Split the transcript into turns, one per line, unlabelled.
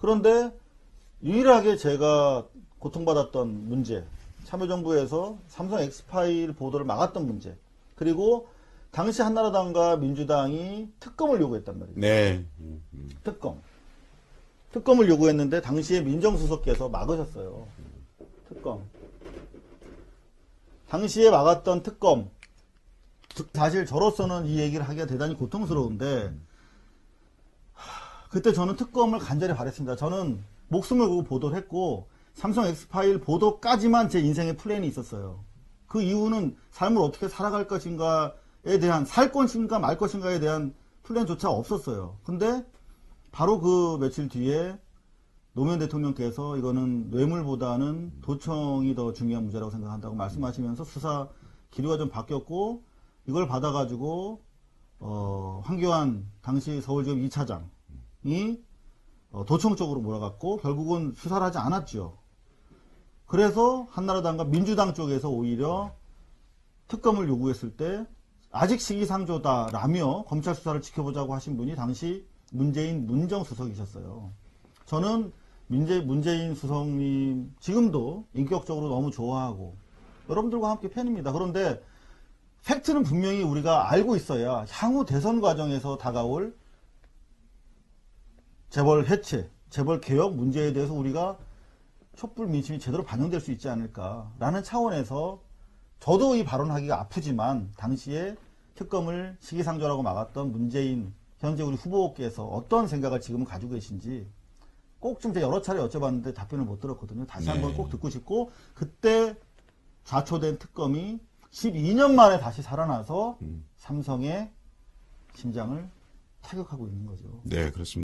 그런데 유일하게 제가 고통받았던 문제, 참여정부에서 삼성 엑스파일 보도를 막았던 문제, 그리고 당시 한나라당과 민주당이 특검을 요구했단 말이에요.
네.
특검. 특검을 요구했는데 당시에 민정수석께서 막으셨어요. 특검. 당시에 막았던 특검. 즉, 사실 저로서는 이 얘기를 하기가 대단히 고통스러운데 하, 그때 저는 특검을 간절히 바랬습니다. 저는 목숨을 걸고 보도를 했고 삼성 엑스파일 보도까지만 제 인생의 플랜이 있었어요. 그 이유는 삶을 어떻게 살아갈 것인가에 대한 살 것인가 말 것인가에 대한 플랜조차 없었어요. 근데 바로 그 며칠 뒤에 노무현 대통령께서 이거는 뇌물보다는 도청이 더 중요한 문제라고 생각한다고 말씀하시면서 수사 기류가 좀 바뀌었고 이걸 받아가지고 어, 황교안 당시 서울지검 2차장 이 어, 도청 쪽으로 몰아갔고 결국은 수사를 하지 않았죠. 그래서 한나라당과 민주당 쪽에서 오히려 특검을 요구했을 때 아직 시기상조다라며 검찰 수사를 지켜보자고 하신 분이 당시 문재인 문정수석이셨어요. 저는 문재, 문재인 수석님 지금도 인격적으로 너무 좋아하고 여러분들과 함께 팬입니다. 그런데 팩트는 분명히 우리가 알고 있어야 향후 대선 과정에서 다가올 재벌 해체, 재벌 개혁 문제에 대해서 우리가 촛불 민심이 제대로 반영될 수 있지 않을까라는 차원에서 저도 이 발언하기가 아프지만 당시에 특검을 시기상조라고 막았던 문재인 현재 우리 후보께서 어떤 생각을 지금은 가지고 계신지 꼭좀 제가 여러 차례 여쭤봤는데 답변을 못 들었거든요. 다시
네.
한번 꼭 듣고 싶고 그때 좌초된 특검이 12년 만에 다시 살아나서 삼성의 심장을 타격하고 있는 거죠.
네, 그렇습니다.